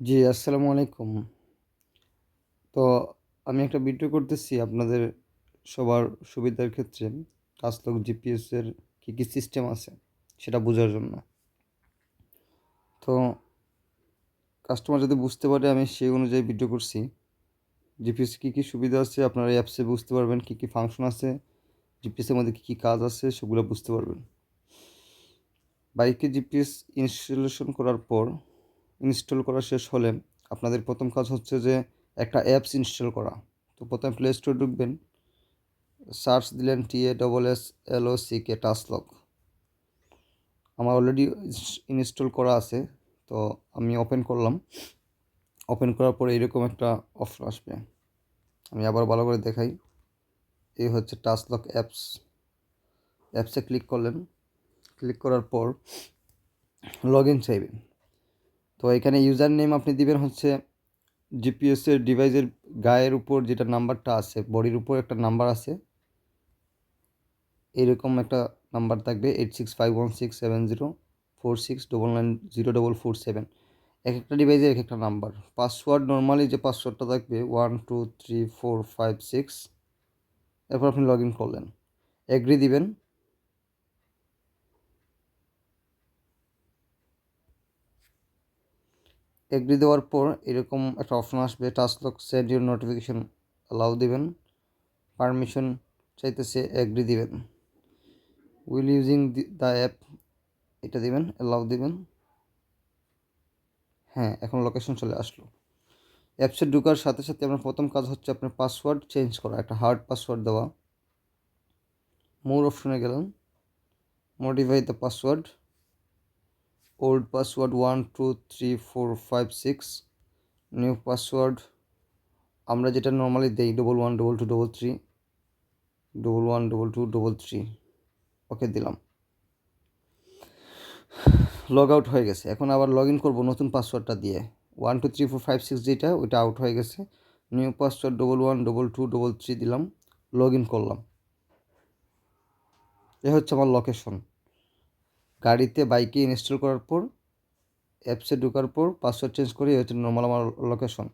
জি, আসসালামু আলাইকুম। তো আমি একটা ভিডিও করতেছি আপনাদের সবার সুবিধার ক্ষেত্রে কাজলক জিপিএসের কী, কী সিস্টেম আছে সেটা বোঝার জন্য। তো কাস্টমার যদি বুঝতে পারে আমি সেই অনুযায়ী ভিডিও করছি। জিপিএস কী, কী সুবিধা আছে আপনারা অ্যাপসে বুঝতে পারবেন, কী, কী ফাংশন আছে, জিপিএসের মধ্যে কী, কী কাজ আছে সেগুলো বুঝতে পারবেন। বাইকে জিপিএস ইনস্টলেশন করার পর ইনস্টল করা শেষ হলে আপনাদের প্রথম কাজ হচ্ছে যে একটা অ্যাপস ইনস্টল করা। তো প্রথমে প্লে স্টোর ঢুকবেন। সার্চ দিলেন T A double S L O C K TouchLock আমার অলরেডি ইনস্টল করা আছে, তো আমি ওপেন করলাম। ওপেন করার পরে এরকম একটা অফার আসবে। আমি আবার ভালো করে দেখাই। এই হচ্ছে টাচলক অ্যাপস অ্যাপসে ক্লিক করলেন। ক্লিক করার পর লগ ইন চাইবেন। তো এখানে ইউজার নেম আপনি দিবেন হচ্ছে জিপিএসের ডিভাইসের গায়ের উপর যেটা নাম্বারটা আছে, বডির উপর একটা নাম্বার আছে, এরকম একটা নাম্বার থাকবে eight six five one six seven zero four six double nine zero double four seven এক একটা ডিভাইসের এক একটা নাম্বার। পাসওয়ার্ড নর্মালি যে পাসওয়ার্ডটা থাকবে one two three four five six এরপর আপনি লগ ইন করলেন। এগ্রি দিবেন? এগ্রি দেওয়ার পর এরকম একটা অপশন আসবে TouchLock send your notification allow দিবেন। পারমিশন চাইতেছে এগ্রি দিবেন। উইল ইউজিং দ্য অ্যাপ এটা দিবেন অ্যালাউ দিবেন। হ্যাঁ এখন লোকেশন চলে আসলো। অ্যাপসে ঢুকার সাথে সাথে আপনার প্রথম কাজ হচ্ছে আপনার পাসওয়ার্ড চেঞ্জ করা, একটা হার্ড পাসওয়ার্ড দেওয়া। মোর অপশনে গেলেন। Modify the password old password 1 2 3 4 5 6 new password আমরা যেটা নর্মালি দেই double one double two double three double one double two double three okay দিলাম। লগ আউট হয়ে গেছে। এখন আবার লগ ইন করব নতুন পাসওয়ার্ডটা দিয়ে। One two three four five six যেটা, ওইটা আউট হয়ে গেছে। New password double one double two double three দিলাম। লগ ইন করলাম। এ হচ্ছে আমার লোকেশন গাড়িতে বাইকে ইনস্টল করার পর অ্যাপসে ঢোকার পর পাসওয়ার্ড চেঞ্জ করে হচ্ছে নর্মাল আমার লোকেশন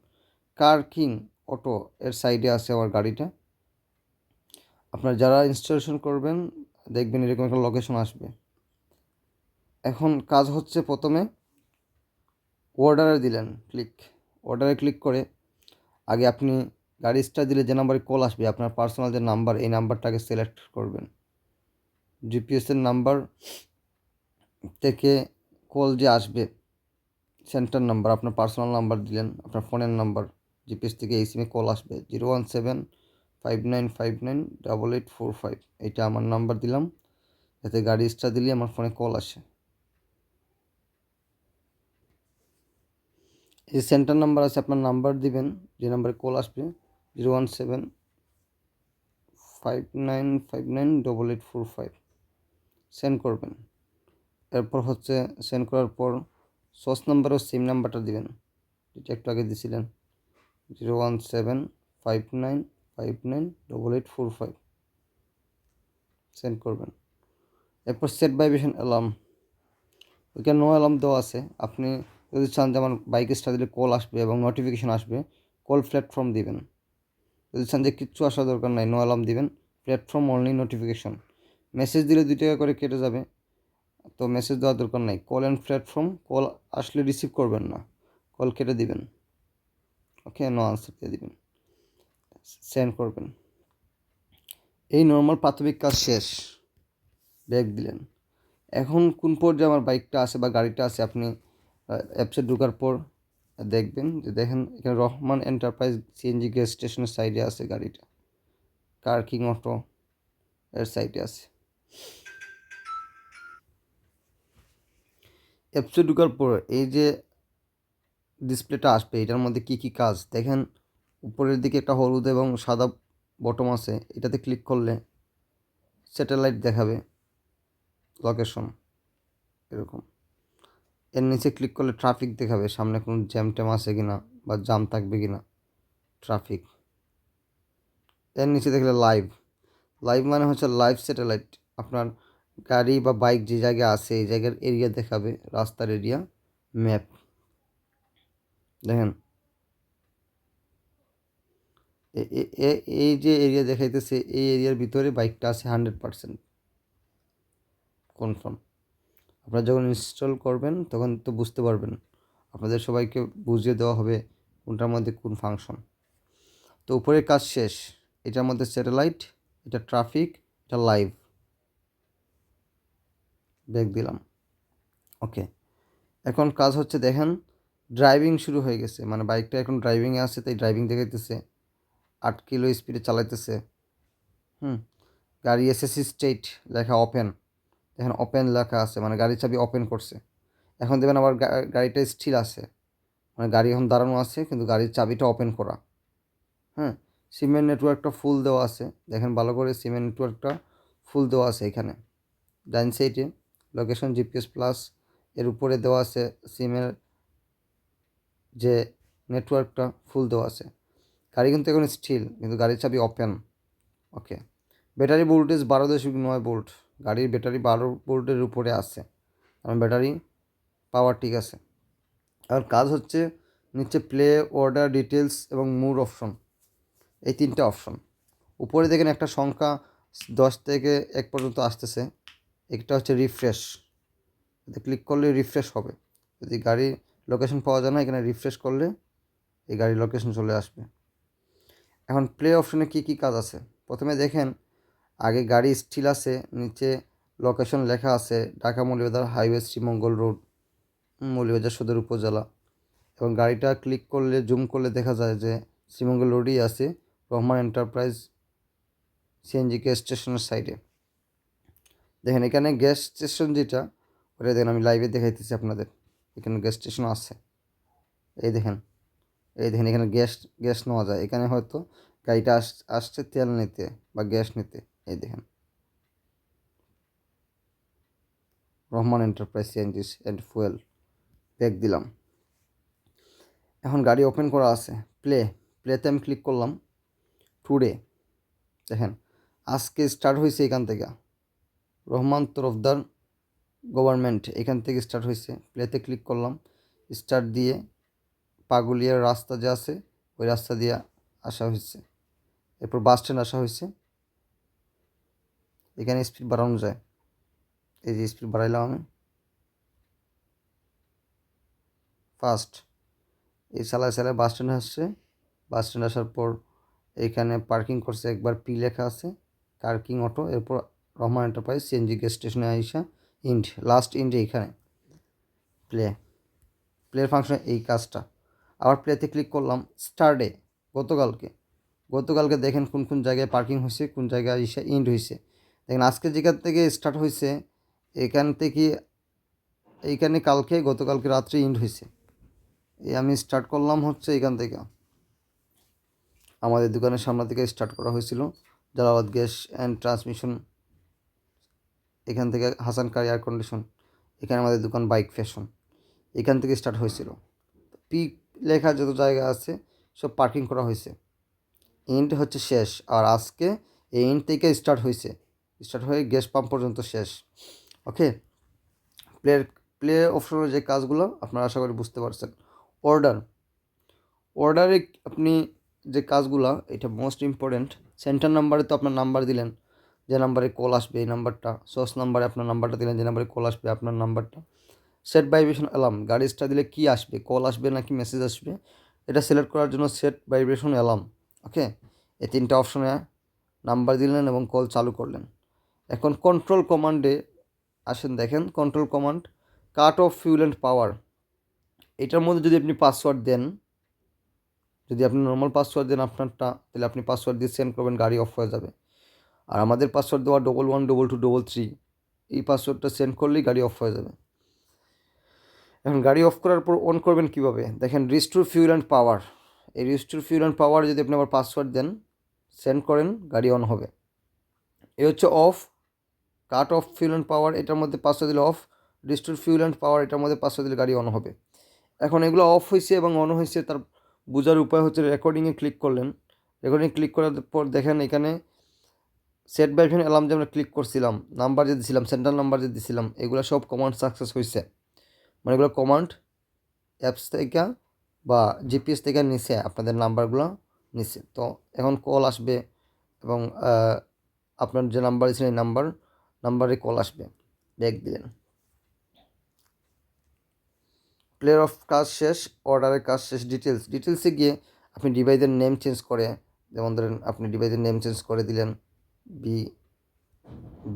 কার কিং অটো এর সাইডে আছে আমার গাড়িটা। আপনার যারা ইনস্টলেশন করবেন, দেখবেন এরকম একটা লোকেশন আসবে। এখন কাজ হচ্ছে প্রথমে অর্ডারে দিলেন ক্লিক অর্ডারে ক্লিক করে আগে আপনি গাড়ি স্টার দিলে যে নাম্বারে কল আসবে, আপনার পার্সোনাল যে নাম্বার এই নাম্বারটাকে সিলেক্ট করবেন। জিপিএসের নাম্বার থেকে কল যে আসবে সেন্টার নাম্বার আপনার পার্সোনাল নাম্বার দিলেন, আপনার ফোনের নাম্বার জিপিএস থেকে এই সিমে কল আসবে zero one seven five nine five nine double eight four five এইটা আমার নাম্বার দিলাম, এতে গাড়ি স্টার দিলে আমার ফোনে কল আসে। এই সেন্টার নাম্বার আছে, আপনার নাম্বার দিবেন, যে নাম্বারে কল আসবে zero one seven five nine five nine double eight four five send করবেন। এরপর হচ্ছে সেন্ড করার পর সোর্স নাম্বার ও সিম নাম্বারটা দিবেন। যেটা একটু আগে দিয়েছিলেন zero one seven five nine five nine double eight four five send করবেন। এরপর সেট ভাইব্রেশন অ্যালার্ম ওইখানে নো অ্যালার্ম দেওয়া আছে। আপনি যদি চান যে আমার বাইকে স্টার দিলে কল আসবে এবং নোটিফিকেশান আসবে কল প্ল্যাটফর্ম দিবেন। যদি চান যে কিচ্ছু আসার দরকার নাই নো অ্যালার্ম দিবেন। প্ল্যাটফর্ম অনলি নোটিফিকেশান মেসেজ দিলে দুই টাকা করে কেটে যাবে। তো মেসেজ দেওয়ার দরকার নাই। কল অ্যান্ড প্ল্যাটফর্ম কল আসলে রিসিভ করবেন না। কল কেটে দিবেন। ওকে নো আনসার দিয়ে দিবেন। সেন্ড করবেন। এই নর্মাল প্রাথমিক কাজ শেষ। ব্যাগ দিলেন। এখন কোন পর্যায়ে আমার বাইকটা আছে বা গাড়িটা আছে আপনি অ্যাপসে ঢোকার পর দেখবেন যে দেখেন এখানে রহমান এন্টারপ্রাইজ সিএনজি গ্যাস স্টেশনের সাইডে আছে গাড়িটা। কার কিং অটো এর সাইডে আছে। অ্যাপসে ঢোকার পর এই যে ডিসপ্লেটা আসবে, এটার মধ্যে কী কী কাজ? দেখেন, উপরের দিকে একটা হলুদ এবং সাদা বটম আছে, এটাতে ক্লিক করলে স্যাটেলাইট দেখাবে লোকেশন এরকম। এর নিচে ক্লিক করলে ট্রাফিক দেখাবে, সামনে কোনো জ্যাম ট্যাম আছে কি না বা জাম থাকবে কি না ট্রাফিক এর নিচে দেখলে লাইভ লাইভ মানে হচ্ছে লাইভ স্যাটেলাইট আপনার গাড়ি বা বাইক যে জায়গায় আছে, এই জায়গার এরিয়া দেখাবে, রাস্তার এরিয়া ম্যাপ দেখেন। এই যে এরিয়া দেখাইতেছে, এই এরিয়ার ভিতরে বাইকটা আছে হান্ড্রেড পারসেন্ট কনফার্ম আপনারা যখন ইনস্টল করবেন, তখন তো বুঝতে পারবেন। আপনাদের সবাইকে বুঝিয়ে দেওয়া হবে কোনটার মধ্যে কোন ফাংশন তো উপরের কাজ শেষ। এটার মধ্যে স্যাটেলাইট এটা ট্রাফিক এটা লাইভ ব্যাক দিলাম। ওকে। এখন কাজ হচ্ছে দেখেন, ড্রাইভিং শুরু হয়ে গেছে। মানে বাইকটা এখন ড্রাইভিংয়ে আছে, তাই ড্রাইভিং দেখাইতেছে। আট কিলো স্পিডে চালাইতেছে। হুম। গাড়ি এসএসসি স্টেট লেখা ওপেন দেখেন ওপেন লেখা আছে মানে গাড়ির চাবি ওপেন করছে। এখন দেখবেন আবার গাড়িটা স্থির আছে। মানে গাড়ি এখন দাঁড়ানো আছে, কিন্তু গাড়ির চাবিটা ওপেন করা। হ্যাঁ সিমেন্ট নেটওয়ার্কটা ফুল দেওয়া আছে। দেখেন ভালো করে সিমেন্ট নেটওয়ার্কটা ফুল দেওয়া আছে এখানে। ডাইন সাইডে লোকেশন জিপিএস প্লাস এর উপরে দেওয়া আছে সিমের যে নেটওয়ার্কটা ফুল দেওয়া আছে। গাড়ি কিন্তু এখন স্টিল কিন্তু গাড়ির চাবি ওপেন ওকে ব্যাটারি ভোল্টেজ বারো দশমিক নয় ভোল্ট গাড়ির ব্যাটারি বারো ভোল্টের উপরে আছে। কারণ ব্যাটারি পাওয়ার ঠিক আছে। আর কাজ হচ্ছে নিচে প্লে অর্ডার ডিটেলস এবং মুড অপশন এই তিনটে অপশন উপরে দেখেন একটা সংখ্যা দশ থেকে এক পর্যন্ত আসতেছে। একটা হচ্ছে রিফ্রেশ ক্লিক করলে রিফ্রেশ হবে। যদি গাড়ির লোকেশন পাওয়া যায় না, এখানে রিফ্রেশ করলে এই গাড়ির লোকেশন চলে আসবে। এখন প্লে অপশনে কী কী কাজ আছে? প্রথমে দেখেন, আগে গাড়ি স্টিল আছে, নিচে লোকেশন লেখা আছে, ঢাকা মৌলিবাজার হাইওয়ে শ্রীমঙ্গল রোড মৌলিবাজার সদর উপজেলা। এবং গাড়িটা ক্লিক করলে জুম করলে দেখা যায় যে শ্রীমঙ্গল রোডই আছে, রহমান এন্টারপ্রাইজ সিএনজিকে স্টেশনের সাইডে দেখেন, এখানে গ্যাস স্টেশন যেটা, ওটা দেখেন, আমি লাইভে দেখাইতেছি আপনাদের। এখানে গ্যাস স্টেশন আছে। এই দেখেন এই দেখেন, এখানে গ্যাস গ্যাস নেওয়া যায়। এখানে হয়তো গাড়িটা আস, আসছে তেল নিতে বা গ্যাস নিতে। এই দেখেন। Rahman enterprise CNG and fuel bag দিলাম। এখন গাড়ি ওপেন করা আছে। প্লে প্লেতে আমি ক্লিক করলাম। টুডে দেখেন, আজকে স্টার্ট হয়েছে এখান থেকে। রহমান তরফদার গভর্নমেন্ট, এখান থেকে স্টার্ট হয়েছে। প্লেতে ক্লিক করলাম। স্টার্ট দিয়ে পাগুলিয়ার রাস্তা যে আছে, ওই রাস্তা দিয়ে আসা হয়েছে। এরপর বাস স্ট্যান্ড আসা হয়েছে। এখানে স্পিড বাড়ানো যায়। এই যে স্পিড বাড়াইলাম আমি। ফার্স্ট এই চালায় চালায় বাস স্ট্যান্ড আসছে। বাস স্ট্যান্ড আসার পর এখানে পার্কিং করছে। একবার পি লেখা আছে। পার্কিং অটো এরপর রহমান এন্টারপ্রাইজ সিএনজি গ্যাস স্টেশনে আইসা ইন্ড লাস্ট ইন্ড এইখানে প্লে প্লের ফাংশন এই কাজটা। আবার প্লেতে ক্লিক করলাম স্টার্টে গতকালকে। গতকালকে দেখেন কোন কোন জায়গায় পার্কিং হয়েছে কোন জায়গায় এসে ইন্ড হয়েছে দেখেন আজকে যেখান থেকে স্টার্ট হয়েছে এখান থেকে, এইখানে কালকে, গতকালকে রাত্রে ইন্ড হয়েছে এই আমি স্টার্ট করলাম হচ্ছে এখান থেকে। আমাদের দোকানের সামনে থেকে স্টার্ট করা হয়েছিল, জালালাবাদ গ্যাস অ্যান্ড ট্রান্সমিশন এখান থেকে হাসান কার এয়ার কন্ডিশন এখানে আমাদের দোকান বাইক ফ্যাশন এখান থেকে স্টার্ট হয়েছিল। পিক লেখা যত জায়গা আছে, সব পার্কিং করা হয়েছে। এন্ড হচ্ছে শেষ, আর আজকে এই এন্ড থেকে স্টার্ট হয়েছে। স্টার্ট হয়ে গ্যাস পাম্প পর্যন্ত শেষ। ওকে প্লের প্লে অপশনের যে কাজগুলো, আপনারা আশা করি বুঝতে পারছেন। অর্ডার অর্ডারে আপনি যে কাজগুলো, এটা মোস্ট ইম্পর্ট্যান্ট সেন্টার নাম্বারে তো আপনার নাম্বার দিলেন। যে নাম্বারে কল আসবে এই নাম্বারটা সোর্স নাম্বারে আপনার নাম্বারটা দিলেন, যে নাম্বারে কল আসবে আপনার নাম্বারটা। সেট ভাইব্রেশন অ্যালার্ম গাড়ি স্টার দিলে কী আসবে? কল আসবে নাকি মেসেজ আসবে? এটা সিলেক্ট করার জন্য সেট ভাইব্রেশন অ্যালার্ম ওকে এই তিনটা অপশনে নাম্বার দিলেন এবং কল চালু করলেন। এখন কন্ট্রোল কমান্ডে আসেন, দেখেন control command cut off fuel and power এটার মধ্যে যদি আপনি পাসওয়ার্ড দেন, যদি আপনি নর্মাল পাসওয়ার্ড দেন আপনারটা, তাহলে আপনি পাসওয়ার্ড দিয়ে সেন্ড করবেন, গাড়ি অফ হয়ে যাবে। আর আমাদের পাসওয়ার্ড দেওয়া double one double two double three এই পাসওয়ার্ডটা সেন্ড করলেই গাড়ি অফ হয়ে যাবে। এখন গাড়ি অফ করার পর অন করবেন কীভাবে? দেখেন রিস্টোর ফিউল অ্যান্ড পাওয়ার এই রিস্টোর ফিউল অ্যান্ড পাওয়ার যদি আপনি আবার পাসওয়ার্ড দেন সেন্ড করেন, গাড়ি অন হবে। এ হচ্ছে off cut off fuel and power এটার মধ্যে পাসওয়ার্ড দিলে off restore fuel and power এটার মধ্যে পাসওয়ার্ড দিলে গাড়ি অন হবে। এখন এগুলো অফ হয়েছে এবং অন হয়েছে, তার বোঝার উপায় হচ্ছে রেকর্ডিংয়ে ক্লিক করলেন। রেকর্ডিং ক্লিক করার পর দেখেন এখানে সেট বাই বাইফেন অ্যালার্ম যে আমরা ক্লিক করছিলাম নাম্বার যে দিছিলাম সেন্টার নাম্বার যে দিছিলাম, এগুলো সব কমান্ড সাকসেস হয়েছে মানে এগুলো কমান্ড অ্যাপস থেকে বা জিপিএস থেকে নিচে আপনাদের নাম্বারগুলো নিচে তো এখন কল আসবে এবং আপনার যে নাম্বার দিয়েছেন এই নাম্বার নাম্বারে কল আসবে। ব্যাক দিলেন। প্লেয়ার অফ কাজ শেষ অর্ডারের কাজ শেষ ডিটেলস ডিটেলসে গিয়ে আপনি ডিভাইসের নেম চেঞ্জ করে, যেমন ধরেন আপনি ডিভাইসের নেম চেঞ্জ করে দিলেন। B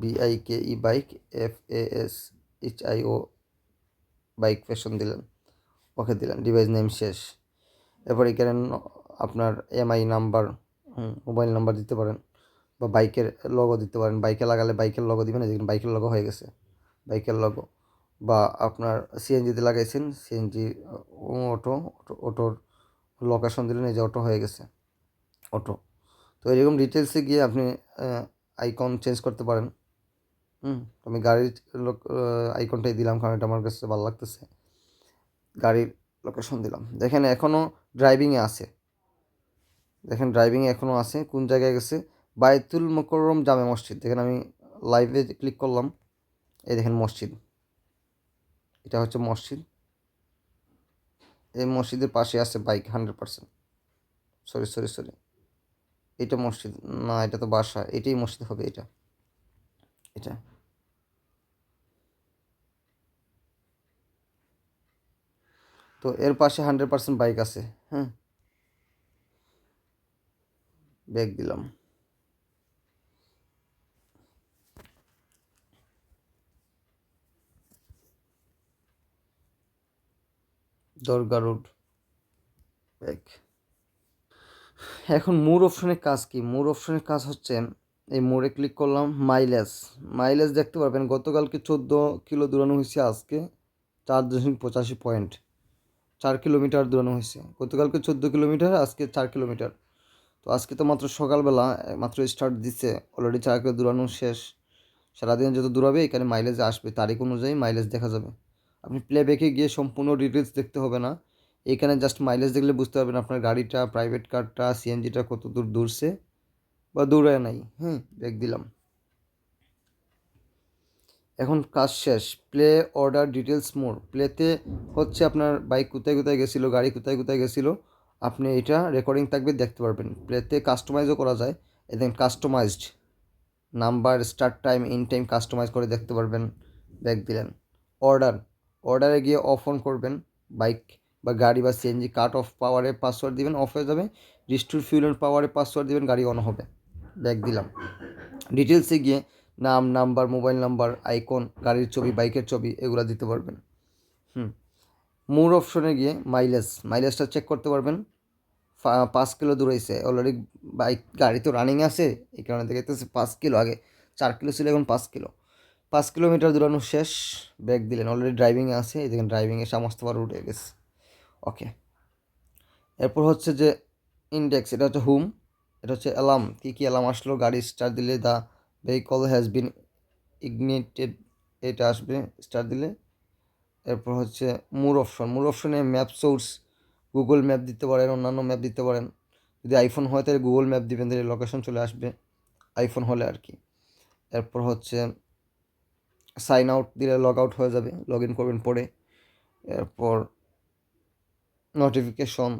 BI K E bike F A S H I O bike fashion দিলেন। ওকে দিলেন ডিভাইস নেম শেষ। এরপর এখানে আপনার এমআই নাম্বার মোবাইল নাম্বার দিতে পারেন বা বাইকের লগো দিতে পারেন। বাইকে লাগালে বাইকের লগো দিবেন দেখুন বাইকের লগো হয়ে গেছে। বাইকের লগো বা আপনার সিএনজিতে লাগাইছেন সিএনজি অটো অটোর লোকেশন দিলেন, এই যে অটো হয়ে গেছে। অটো। তো এরকম ডিটেলসে গিয়ে আপনি আইকন চেঞ্জ করতে পারেন। হুম, আমি গাড়ির লোক আইকনটাই দিলাম কারণ এটা আমার কাছে ভালো লাগতেছে। গাড়ির লোকেশন দিলাম। দেখেন এখনও ড্রাইভিংয়ে আছে। দেখেন ড্রাইভিংয়ে এখনও আছে, কোন জায়গায় গেছে? বায়তুল মোকররম জামে মসজিদ। দেখেন আমি লাইভে ক্লিক করলাম। এই দেখেন মসজিদ। এটা হচ্ছে মসজিদ। এই মসজিদের পাশে আছে bike hundred percent sorry sorry sorry এটা মসজিদ, না, এটা তো বাসা, এটাই মসজিদ হবে, এটা। এটা। তো এর পাশে হান্ড্রেড পার্সেন্ট বাইক আছে হ্যাঁ? ব্যাগ দিলাম। দরগা রোড ব্যাগ এখন মোর অপশনের কাজ কি? মোর অপশনের কাজ হচ্ছে, এই মোড়ে ক্লিক করলাম মাইলেজ মাইলেজ দেখতে পারবেন, গতকালকে চোদ্দ কিলো দৌড়ানো হয়েছে, আজকে চার দশমিক পঁচাশি পয়েন্ট চার কিলোমিটার দৌড়ানো হয়েছে। গতকালকে চোদ্দ কিলোমিটার, আজকে চার কিলোমিটার। তো আজকে তো মাত্র সকালবেলা মাত্র স্টার্ট দিচ্ছে অলরেডি চার কিলো দৌড়ানো শেষ। সারাদিন যত দৌড়াবে এখানে মাইলেজ আসবে। তারিখ অনুযায়ী মাইলেজ দেখা যাবে। আপনি প্লেব্যাকে গিয়ে সম্পূর্ণ ডিটেলস দেখতে হবে না। এখানে জাস্ট মাইলেজ দেখলে বুঝতে পারবেন আপনার গাড়িটা প্রাইভেট কারটা সিএনজিটা কত দূর দূরছে বা দৌড়ায় নাই। হ্যাঁ ব্যাগ দিলাম। এখন কাজ শেষ। প্লে অর্ডার ডিটেলস মোর প্লেতে হচ্ছে আপনার বাইক কোথায় কোথায় গেছিল, গাড়ি কোথায় কোথায় গেছিল, আপনি এটা রেকর্ডিং থাকবে, দেখতে পারবেন। প্লেতে কাস্টমাইজও করা যায়। এবং customized number start time in time customize করে দেখতে পারবেন। ব্যাগ দিলেন। অর্ডার অর্ডারে গিয়ে অফ অন করবেন। বাইক বা গাড়ি বা সিএনজি কাট অফ পাওয়ারে পাসওয়ার্ড দিবেন অফ হয়ে যাবে। রিস্টোর ফিউলের পাওয়ারে পাসওয়ার্ড দিবেন, গাড়ি অন হবে। ব্যাগ দিলাম। ডিটেলসে গিয়ে নাম নাম্বার মোবাইল নাম্বার আইকন গাড়ির ছবি, বাইকের ছবি, এগুলো দিতে পারবেন। হুম। মোর অপশনে গিয়ে মাইলেজ মাইলেজটা চেক করতে পারবেন। পাঁচ কিলো দূরাইছে। অলরেডি বাইক গাড়ি তো রানিং আছে। এই কারণে দেখতেছে পাঁচ কিলো আগে। চার কিলো ছিল, এখন পাঁচ কিলো। পাঁচ কিলোমিটার দূরানো শেষ। ব্যাগ দিলেন। অলরেডি ড্রাইভিংয়ে আছে। এই দেখেন ড্রাইভিংয়ে সমস্ত বার উঠে গেছে। ওকে এরপর হচ্ছে যে ইন্ডেক্স এটা হচ্ছে হুম এটা হচ্ছে অ্যালার্ম কী কী অ্যালার্ম আসলো? গাড়ি স্টার্ট দিলে the vehicle has been ignited এটা আসবে স্টার্ট দিলে। এরপর হচ্ছে মোর অপশন মোর অপশনে ম্যাপ সোর্স গুগল ম্যাপ দিতে পারেন, অন্যান্য ম্যাপ দিতে পারেন। যদি আইফোন হয়, তাহলে গুগল ম্যাপ দিবেন, তাহলে লোকেশন চলে আসবে আইফোন হলে আর কি। এরপর হচ্ছে সাইন আউট দিলে লগ আউট হয়ে যাবে লগ ইন করবেন পরে। এরপর notification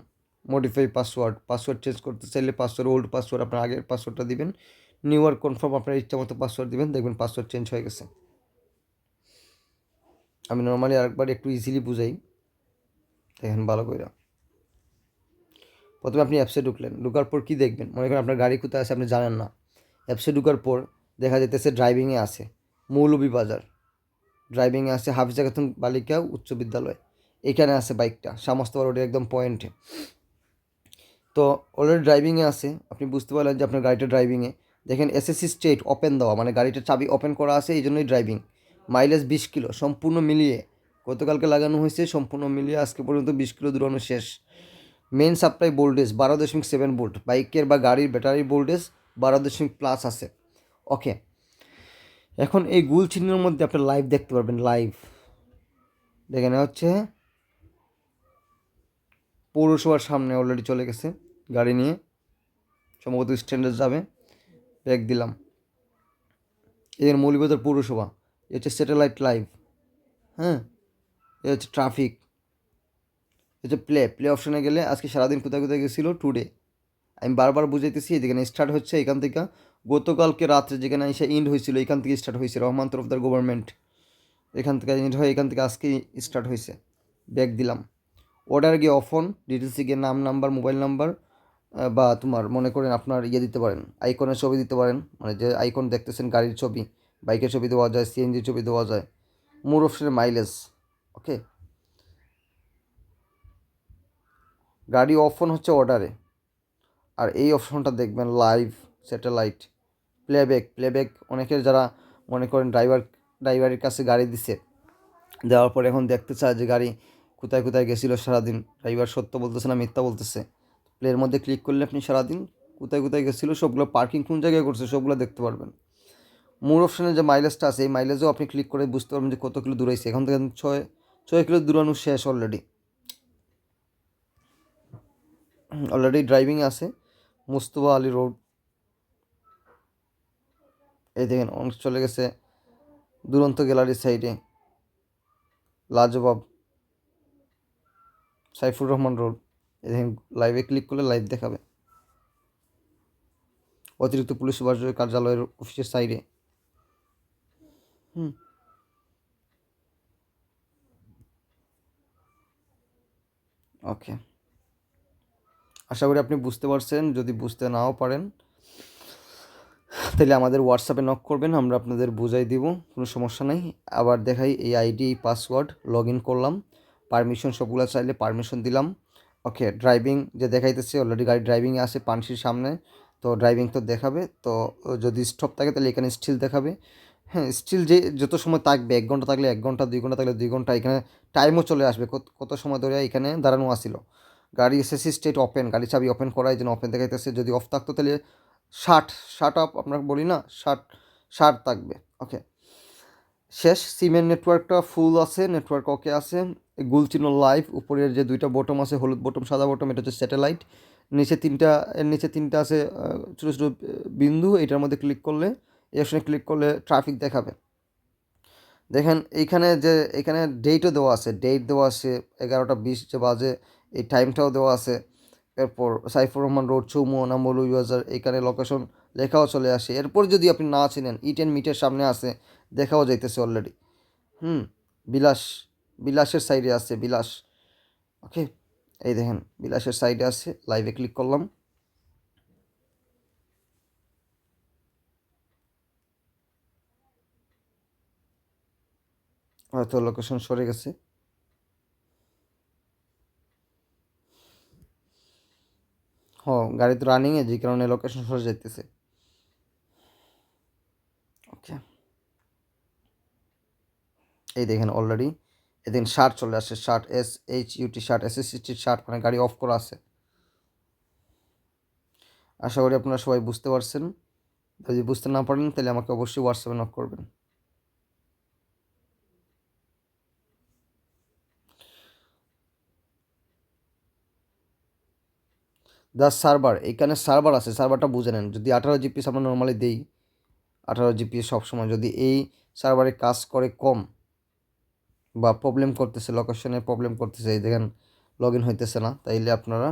modify password password change করতে চাইলে পাসওয়ার্ড ওল্ড পাসওয়ার্ড আপনার আগের পাসওয়ার্ডটা দিবেন। নিউ আর কনফার্ম আপনার ইচ্ছা মতো পাসওয়ার্ড দিবেন, দেখবেন পাসওয়ার্ড চেঞ্জ হয়ে গেছে। আমি নর্মালি আরেকবার একটু ইজিলি বুঝাই। দেখেন ভালো করে প্রথমে আপনি অ্যাপসে ঢুকলেন, ঢুকার পর কী দেখবেন? মনে করেন আপনার গাড়ি কোথায় আছে, আপনি জানেন না। অ্যাপসে ঢুকার পর দেখা যেতেছে ড্রাইভিংয়ে আছে মৌলভী বাজার ড্রাইভিংয়ে আছে হাফিজা খাতুন বালিকা উচ্চ বিদ্যালয়। এখানে আছে বাইকটা, সমস্ত রোডে একদম পয়েন্টে তো অলরেডি ড্রাইভিংয়ে আছে, আপনি বুঝতে পারলেন যে আপনার গাড়িটা ড্রাইভিংয়ে দেখেন এসএসসি স্টেট ওপেন দেওয়া মানে গাড়িটার চাবি ওপেন করা আছে, এই জন্যই ড্রাইভিং মাইলেজ বিশ কিলো, সম্পূর্ণ মিলিয়ে, গতকালকে লাগানো হয়েছে, সম্পূর্ণ মিলিয়ে আজকে পর্যন্ত বিশ কিলো দূরানো শেষ। মেন সাপ্লাই ভোল্টেজ বারো দশমিক সেভেন ভোল্ট বাইকের বা গাড়ির ব্যাটারি ভোল্টেজ বারো দশমিক প্লাস আছে। ওকে এখন এই গুল চিহ্নের মধ্যে আপনি লাইভ দেখতে পারবেন লাইভ দেখেন হচ্ছে পৌরসভার সামনে অলরেডি চলে গেছে, গাড়ি নিয়ে। সম্ভবত স্ট্যান্ডে যাবে ব্যাগ দিলাম। এর মৌলিবাজার পৌরসভা, এ হচ্ছে স্যাটেলাইট লাইভ হ্যাঁ? এ হচ্ছে ট্রাফিক হচ্ছে প্লে প্লে অপশনে গেলে আজকে সারাদিন কোথায় কোথায় গেছিল? টুডে আমি বারবার বুঝাইতেছি যেখানে স্টার্ট হচ্ছে, এখান থেকে গতকালকে রাত্রে যেখানে এসে ইন্ড হয়েছিল, এখান থেকে স্টার্ট হয়েছে রহমান তরফদার গভর্নমেন্ট এখান থেকে ইন্ড হয়ে, এখান থেকে আজকে স্টার্ট হয়েছে। ব্যাক দিলাম। অর্ডার গিয়ে অফন ডিটেলসে গিয়ে নাম নাম্বার মোবাইল নাম্বার বা তোমার মনে করেন আপনার ইয়ে দিতে পারেন আইকনের ছবি দিতে পারেন মানে যে আইকন দেখতেছেন গাড়ির ছবি বাইকের ছবি দেওয়া যায় সিএনজির ছবি দেওয়া যায়, মোর অপশনের মাইলেজ ওকে গাড়ি অফন হচ্ছে অর্ডারে আর এই অপশনটা দেখবেন লাইভ স্যাটেলাইট প্লেব্যাক প্লেব্যাক অনেকের যারা মনে করেন ড্রাইভার ড্রাইভারের কাছে গাড়ি দিছে, দেওয়ার পর এখন দেখতে চায় যে গাড়ি কোথায় কোথায় গেছিল সারাদিন? ড্রাইভার সত্য বলতেছে না, মিথ্যা বলতেছে? প্লের মধ্যে ক্লিক করলে আপনি সারাদিন কোথায় কোথায় গেছিল, সবগুলো পার্কিং কোন জায়গায় করছে সবগুলো দেখতে পারবেন। মোর অপশানে যে মাইলেজটা আছে, এই মাইলেজও আপনি ক্লিক করে বুঝতে পারবেন যে কত কিলো দূরাইছে। এখান থেকে ছয় ছয় কিলো দূরানো শেষ অলরেডি অলরেডি ড্রাইভিং আছে, মুস্তফা আলী রোড এই দেখেন, অনেক চলে গেছে, দুরন্ত গ্যালারির সাইডে লাজবাব। সাইফুর রহমান রোড। এই দেখেন লাইভে ক্লিক করলে লাইভ দেখাবে। অতিরিক্ত পুলিশ সুপার কার্যালয়ের অফিসের সাইডে হুম। ওকে আশা করি আপনি বুঝতে পারছেন। যদি বুঝতে নাও পারেন, তাহলে আমাদের হোয়াটসঅ্যাপে নক করবেন। আমরা আপনাদের বুঝাই দিব। কোনো সমস্যা নাই। আবার দেখাই এই আইডি পাসওয়ার্ড লগ ইন করলাম। পারমিশন সবগুলো চাইলে পারমিশন দিলাম। ওকে ড্রাইভিং যে দেখাইতেছে অলরেডি গাড়ি ড্রাইভিংয়ে আছে, পানসির সামনে। তো ড্রাইভিং তো দেখাবে, তো যদি স্টপ থাকে তাহলে এখানে স্টিল দেখাবে। হ্যাঁ স্টিল যে যত সময় থাকবে, এক ঘণ্টা থাকলে এক ঘণ্টা, দুই ঘণ্টা থাকলে দুই ঘণ্টা, এখানে টাইমও চলে আসবে। কত সময় ধরে এখানে দাঁড়ানো আসিল গাড়ি এসএসসি স্টেট ওপেন গাড়ি চাবি ওপেন করা এই জন্য ওপেন দেখাইতেছে, যদি অফ থাকতো তাহলে ষাট ষাট আপ আমরা বলি না, ষাট ষাট থাকবে। ওকে শেষ সিমের নেটওয়ার্কটা ফুল আছে নেটওয়ার্ক ওকে আছে। গুলচিনো লাইভ উপরের যে দুইটা বটম আছে, হলুদ বটম সাদা বটম এটা হচ্ছে স্যাটেলাইট নিচে তিনটা, এর নিচে তিনটা আছে ছোটো ছোটো বিন্দু, এটার মধ্যে ক্লিক করলে, এই অপশনে ক্লিক করলে ট্রাফিক দেখাবে। দেখেন, এইখানে যে, এখানে ডেটও দেওয়া আছে ডেট দেওয়া আছে এগারোটা বিশ যে বাজে, এই টাইমটাও দেওয়া আছে। এরপর সাইফুর রহমান রোড চৌমো নাম্বল ইউজার এখানে লোকেশন লেখাও চলে আসে। এরপর যদি আপনি না চিনেন ইট টেন মিটের সামনে আছে, দেখাও যাইতেছে অলরেডি হুম, বিলাস। বিলাসের সাইডে আছে, বিলাস। ওকে এই দেখেন, বিলাসের সাইডে আছে লাইভে ক্লিক করলাম। হয়তো লোকেশন সরে গেছে। হ, গাড়ি তো রানিংয়ে যে কারণে লোকেশন সরে যাইতেছে। ওকে এই দেখেন অলরেডি এদিন শার্ট চলে আসে shut S H UT shut S S সিটির শার্ট মানে গাড়ি অফ করা আছে। আশা করি আপনারা সবাই বুঝতে পারছেন। যদি বুঝতে না পারেন, তাহলে আমাকে অবশ্যই হোয়াটসঅ্যাপে নক করবেন। দ্য সার্ভার এখানে সার্ভার আছে সার্ভারটা বুঝে নেন। যদি আঠারো জিপিএস আমরা নর্মালি দিই, আঠারো জিপিএস সবসময়। যদি এই সার্ভারে কাজ করে কম বা প্রবলেম করতেছে লোকেশনে প্রবলেম করতেছে, এই দেখেন লগ ইন হইতেছে না। তাইলে আপনারা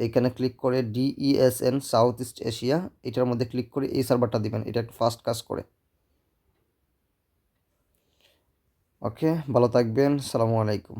এইখানে ক্লিক করে ডিইএসএন সাউথ ইস্ট এশিয়া এটার মধ্যে ক্লিক করে এই সার্ভারটা দিবেন। এটা একটা ফাস্ট কাজ করে। ওকে ভালো থাকবেন, সালামু আলাইকুম।